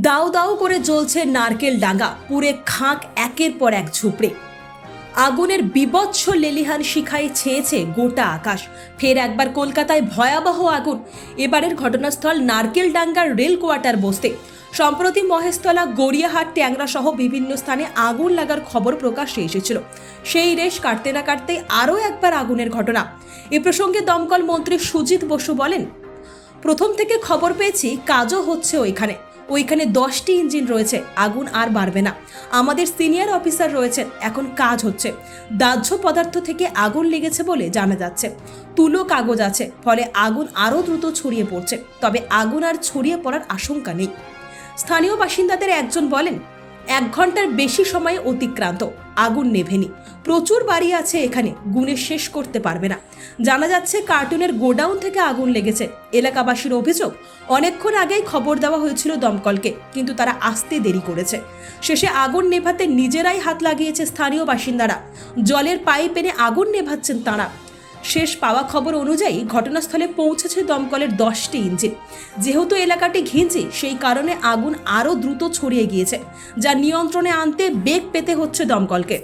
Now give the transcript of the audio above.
দাউ দাউ করে জ্বলছে নারকেল ডাঙ্গা পুরে খাঁক একের পর এক ঝুপড়ে। আগুনের বিবৎস লেলিহান শিখায় ছেয়েছে গোটা আকাশ। ফের একবার কলকাতায় ভয়াবহ আগুন। এবারের ঘটনাস্থল নারকেল ডাঙ্গার রেল কোয়ার্টার বসতে। সম্প্রতি মহেশতলা, গড়িয়াহাট ট্যাংরা সহ বিভিন্ন স্থানে আগুন লাগার খবর প্রকাশ্যে এসেছিল। সেই রেশ কাটতে না কাটতে আরও একবার আগুনের ঘটনা। এ প্রসঙ্গে দমকল মন্ত্রী সুজিত বসু বলেন, প্রথম থেকে খবর পেয়েছি, কাজও হচ্ছে ওইখানে। ওইখানে দশটি ইঞ্জিন রয়েছে, আগুন আর বাড়বে না। আমাদের সিনিয়র অফিসার রয়েছেন, এখন কাজ হচ্ছে। দাহ্য পদার্থ থেকে আগুন লেগেছে বলে জানা যাচ্ছে। তুলো কাগজ আছে, ফলে আগুন আরও দ্রুত ছড়িয়ে পড়ছে, তবে আগুন আর ছড়িয়ে পড়ার আশঙ্কা নেই। স্থানীয় বাসিন্দাদের একজন বলেন এক ঘণ্টার বেশি সময় অতিক্রান্ত, আগুন নেভেনি। প্রচুর বাড়ি আছে এখানে, গুণে শেষ করতে পারবে না। জানা যাচ্ছে কার্টুনের গোডাউন থেকে আগুন লেগেছে। এলাকাবাসীর অভিযোগ, অনেকক্ষণ আগেই খবর দেওয়া হয়েছিল দমকলকে, কিন্তু তারা আসতে দেরি করেছে। শেষে আগুন নেভাতে নিজেরাই হাত লাগিয়েছে স্থানীয় বাসিন্দারা। জলের পাইপ এনে আগুন নেভাচ্ছেন তাঁরা। শেষ পাওয়া খবর অনুযায়ী ঘটনাস্থলে পৌঁছেছে দমকলের দশটি ইঞ্জিন। যেহেতু এলাকাটি ঘিঞ্জি, সেই কারণে আগুন আরও দ্রুত ছড়িয়ে গিয়েছে, যা নিয়ন্ত্রণে আনতে বেগ পেতে হচ্ছে দমকলকে।